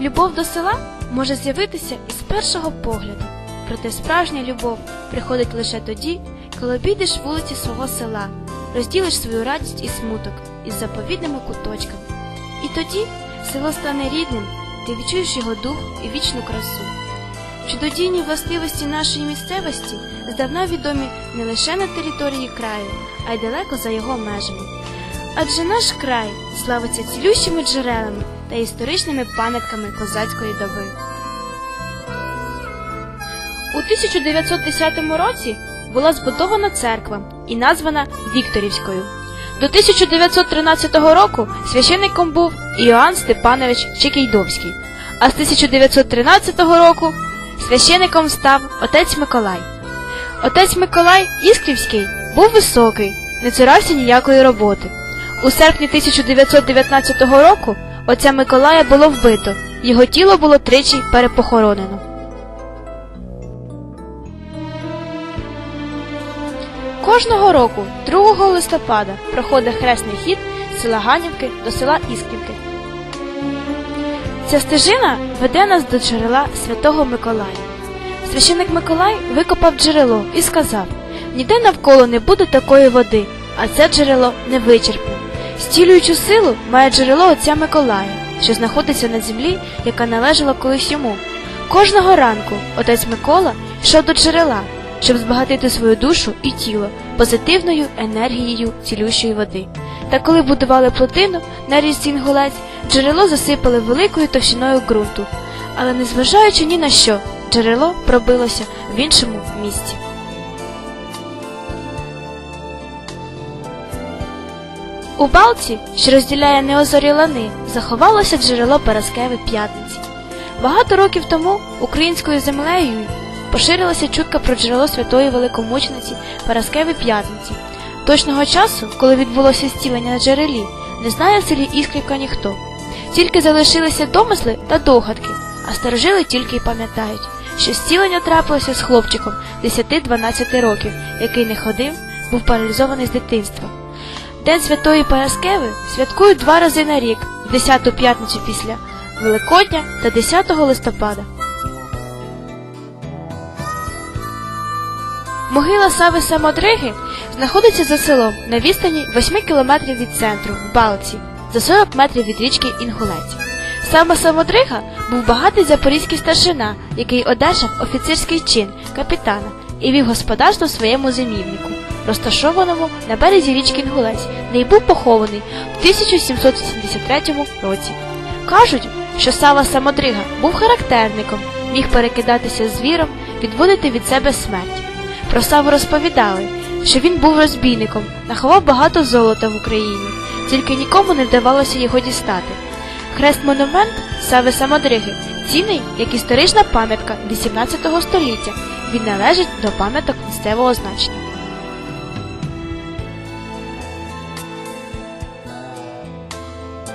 Любов до села може з'явитися із першого погляду, проте справжня любов приходить лише тоді, коли обійдеш вулиці свого села, розділиш свою радість і смуток із заповідними куточками. І тоді село стане рідним, ти відчуєш його дух і вічну красу. Чудодійні властивості нашої місцевості здавна відомі не лише на території краю, а й далеко за його межами. Адже наш край славиться цілющими джерелами та історичними пам'ятками козацької доби. У 1910 році була збудована церква і названа Вікторівською. До 1913 року священником був Іоанн Степанович Чекійдовський, а з 1913 року священником став отець Миколай. Отець Миколай Іскрівський був високий, не цурався ніякої роботи. У серпні 1919 року отця Миколая було вбито, його тіло було тричі перепохоронено. Кожного року, 2 листопада, проходить хресний хід з села Ганівки до села Іскрівки. Ця стежина веде нас до джерела святого Миколая. Священик Миколай викопав джерело і сказав: ніде навколо не буде такої води, а це джерело не вичерпне. Стілюючу силу має джерело отця Миколая, що знаходиться на землі, яка належала колись йому. Кожного ранку отець Микола йшов до джерела, щоб збагатити свою душу і тіло позитивною енергією цілющої води. Та коли будували плотину на річці Інгулець, джерело засипали великою товщиною ґрунту. Але незважаючи ні на що, джерело пробилося в іншому місці. У балці, що розділяє неозорі лани, заховалося джерело Параскеви П'ятниці. Багато років тому українською землею поширилася чутка про джерело святої великомучениці Параскеви П'ятниці. Точного часу, коли відбулося зцілення на джерелі, не знає в селі Іскрівка ніхто. Тільки залишилися домисли та догадки, а старожили тільки й пам'ятають, що зцілення трапилося з хлопчиком 10-12 років, який не ходив, був паралізований з дитинства. День Святої Параскеви святкують два рази на рік, в 10-ту п'ятницю після Великодня та 10 листопада. Могила Сави Самодриги знаходиться за селом на відстані 8 кілометрів від центру, в Балці, за 40 метрів від річки Інгулець. Саме Самодрига був багатий запорізький старшина, який одержав офіцерський чин капітана і вів господарство своєму зимівнику, розташованому на березі річки Інгулець, де й був похований в 1783 році. Кажуть, що Сава Самодрига був характерником, міг перекидатися звіром, відводити від себе смерть. Про Саву розповідали, що він був розбійником, наховав багато золота в Україні, тільки нікому не вдавалося його дістати. Хрест-монумент Сави Самодриги цінний як історична пам'ятка 18 століття. Він належить до пам'яток місцевого значення.